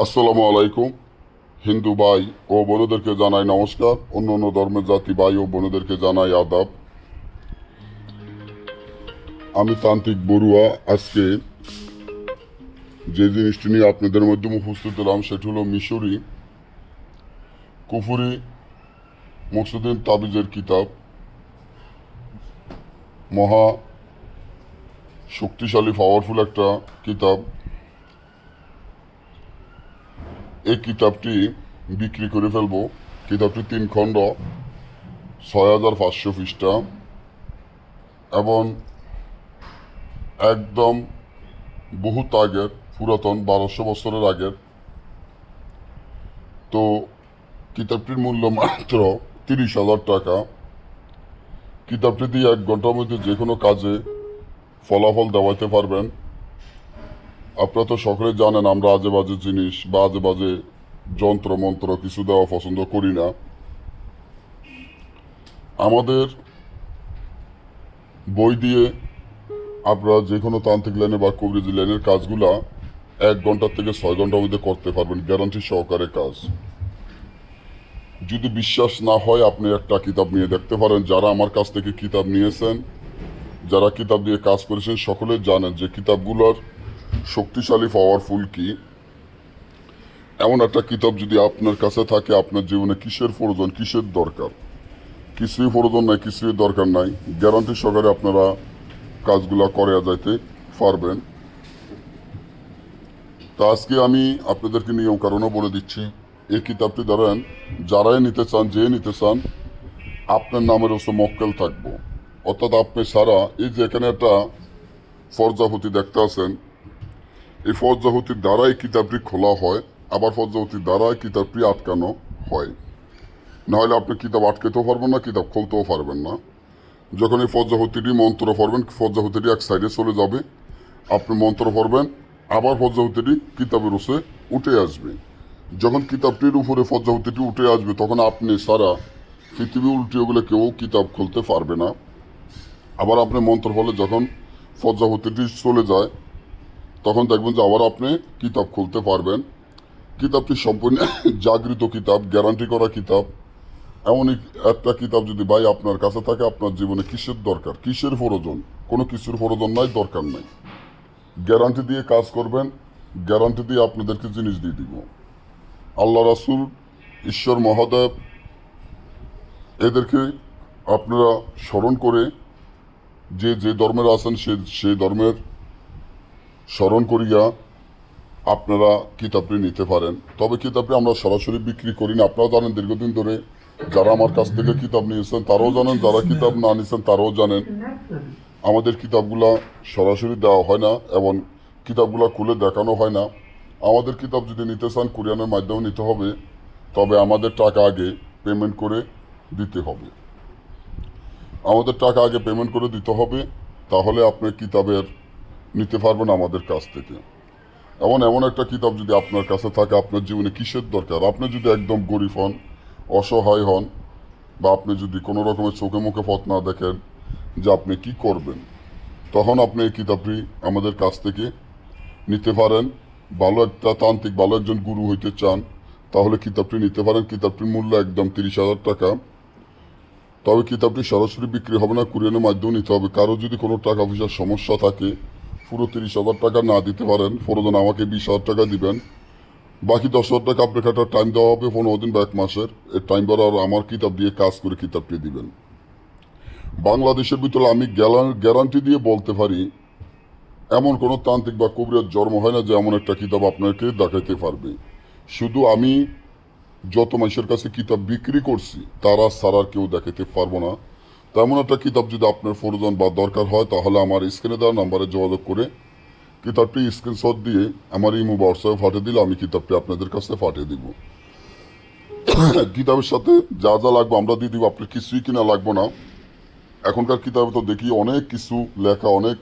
আসসালামু আলাইকুম। হিন্দু ভাই ও বোনদেরকে জানাই নমস্কার। অন্য অন্য ধর্মের জাতি ভাই ও বোনদেরকে জানাই আদাব। আমি তান্ত্রিক বড়ুয়া। আজকে যে জিনিসটি নিয়ে আপনাদের মধ্যে উপস্থিত হলাম, সেটি হলো মিশরি কুফুরি মকসুদ্দিন তাবিজের কিতাব। মহা শক্তিশালী পাওয়ারফুল একটা কিতাব। এই কিতাবটি বিক্রি করে ফেলব। কিতাবটি তিন খণ্ড, ছয় হাজার পাঁচশো পৃষ্ঠা এবং একদম বহুত আগের, পুরাতন, বারোশো বছরের আগের। তো কিতাবটির মূল্য মাত্র তিরিশ হাজার টাকা। কিতাবটি দিয়ে এক ঘণ্টার মধ্যে যে কোনো কাজে ফলাফল দেওয়াতে পারবেন। আপনারা তো সকলে জানেন আমরা আজে বাজে জিনিস বা আজে বাজে যন্ত্র, মন্ত্র কিছু দেওয়া পছন্দ করি না। আমাদের বই দিয়ে আপনারা যে কোনো তান্ত্রিক লাইনে বা কবিরাজি লাইনের কাজগুলা এক ঘণ্টার থেকে ছয় ঘণ্টার মধ্যে করতে পারবেন গ্যারান্টি সহকারে কাজ। যদি বিশ্বাস না হয়, আপনি একটা কিতাব নিয়ে দেখতে পারেন। যারা আমার কাছ থেকে কিতাব নিয়েছেন, যারা কিতাব দিয়ে কাজ করেছেন, সকলে জানেন যে কিতাবগুলোর শক্তিশালী পাওয়ারফুল কি? এমন একটা কিতাব যদি আপনার কাছে থাকে, আপনার জীবনে কিসের প্রয়োজন, কিসের দরকার? কিছুই প্রয়োজন নাই কিছুই দরকার নাই? গ্যারান্টি সহকারে আপনারা কাজগুলা করে যাইতে পারবেন। তা আজকে আমি আপনাদেরকে নিয়ম কারণও বলে দিচ্ছি, এই কিতাবটি ধরেন, যারাই নিতে চান, যে নিতে চান, আপনার নামের হচ্ছে মক্কেল থাকব। অর্থাৎ আপনি সারা, এই যে এখানে একটা ফরজাপতি দেখতে আছেন এই ফরজাপতির দ্বারাই কিতাবটি খোলা হয়? আবার ফরজাপতির দ্বারাই কিতাবটি আটকানো হয়? নাহলে আপনি কিতাব আটকাতেও পারবেন না, কিতাব খুলতেও পারবেন না। যখন এই ফরজাপতিটি মন্ত্র পড়বেন ফরজাপতিটি এক সাইডে চলে যাবে। আপনি মন্ত্র পড়বেন, আবার ফরজাপতিটি কিতাবের উপরে উঠে আসবে। যখন কিতাবটির উপরে ফরজাপতিটি উঠে আসবে, তখন আপনি সারা পৃথিবী উল্টিয়ে গেলে কেউ কিতাব খুলতে পারবে না। আবার আপনি মন্ত্র ফলে যখন ফরজাপতিটি চলে যায় তখন দেখবেন যে আবার আপনি কিতাব খুলতে পারবেন। কিতাবটি সম্পূর্ণ জাগৃত কিতাব গ্যারান্টি করা কিতাব? এমনই একটা কিতাব যদি ভাই আপনার কাছে থাকে, আপনার জীবনে কিসের দরকার? কিসের প্রয়োজন? কোনো কিছুর প্রয়োজন নাই, দরকার নাই। গ্যারান্টি দিয়ে কাজ করবেন গ্যারান্টি দিয়ে আপনাদেরকে জিনিস দিয়ে দিব। আল্লাহ রাসুল, ঈশ্বর মহাদেব, এদেরকে আপনারা স্মরণ করে যে যে ধর্মের আছেন সে সেই ধর্মের স্মরণ করিয়া আপনারা কিতাবটি নিতে পারেন। তবে কিতাবটি আমরা সরাসরি বিক্রি করি না। আপনারাও জানেন, দীর্ঘদিন ধরে যারা আমার কাছ থেকে কিতাব নিয়েছেন, তারাও জানেন, যারা কিতাব না নিয়েছেন, তারাও জানেন। আমাদের কিতাবগুলা সরাসরি দেওয়া হয় না এবং কিতাবগুলা খুলে দেখানো হয় না। আমাদের কিতাব যদি নিতে চান, কোরিয়ানের মাধ্যমে নিতে হবে। তবে আমাদের টাকা আগে পেমেন্ট করে দিতে হবে। আমাদের টাকা আগে পেমেন্ট করে দিতে হবে। তাহলে আপনি কিতাবের নিতে পারবেন আমাদের কাছ থেকে। এমন এমন একটা কিতাব যদি আপনার কাছে থাকে, আপনার জীবনে কিসের দরকার? আপনি যদি একদম গরিব হন, অসহায় হন, বা আপনি যদি কোনো রকমের চোখে মুখে পথ না দেখেন যে আপনি কি করবেন, তখন আপনি এই কিতাবটি আমাদের কাছ থেকে নিতে পারেন। ভালো একটা তান্ত্রিক, ভালো একজন গুরু হইতে চান, তাহলে কিতাবটি নিতে পারেন। কিতাবটির মূল্য একদম তিরিশ হাজার টাকা। তবে কিতাবটি সরাসরি বিক্রি হবে না, কুরিয়ানের মাধ্যমে নিতে হবে। কারও যদি কোনো টাকা পয়সার সমস্যা থাকে পুরো তিরিশ হাজার টাকা না দিতে পারেন। প্রয়োজন আমাকে বিশ হাজার টাকা দিবেন। বাকি দশ হাজার টাকা আপনাকে একটা টাইম দেওয়া হবে, পনেরো দিন বা এক মাসের। এই টাইম আর আমার কিতাব দিয়ে কাজ করে কিতাবটি দিবেন। বাংলাদেশের ভিতরে আমি গ্যারান্টি দিয়ে বলতে পারি, এমন কোনো তান্ত্রিক বা কবিরের জন্ম হয় না যে এমন একটা কিতাব আপনাকে দেখাইতে পারবে। শুধু আমি যত মানুষের কাছে কিতাব বিক্রি করছি, তারা সারার কেউ দেখাতে পারব না। তেমন একটা কিতাব যদি আপনার প্রয়োজন বা দরকার হয়, তাহলে আমার স্ক্রিনে দেওয়া নাম্বারে যোগাযোগ করে কিতাবটি স্ক্রিনশট দিয়ে আমার ইমো হোয়াটসঅ্যাপে পাঠিয়ে দিলে আমি কিতাবটি আপনাদের কাছে পাঠিয়ে দিব। কিতাবের সাথে যা যা লাগবে আমরা দিয়ে দিব। আপনার কিছুই কিনা লাগবো না। এখনকার কিতাবে তো দেখি অনেক কিছু লেখা, অনেক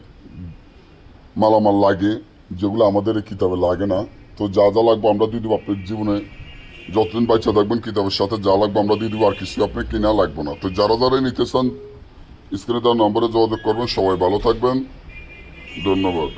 মালামাল লাগে, যেগুলো আমাদের কিতাবে লাগে না। তো যা যা লাগবে আমরা দিয়ে দিব। আপনার জীবনে যতদিন বাচ্চা থাকবেন কিতাবের সাথে যা লাগবে আমরা দিয়ে দিব, আর কিছু আপনি কিনা লাগবে না। তো যারা যারা নিতে চান স্ক্রিনে তার নম্বরে যোগাযোগ করবেন, সবাই ভালো থাকবেন। ধন্যবাদ।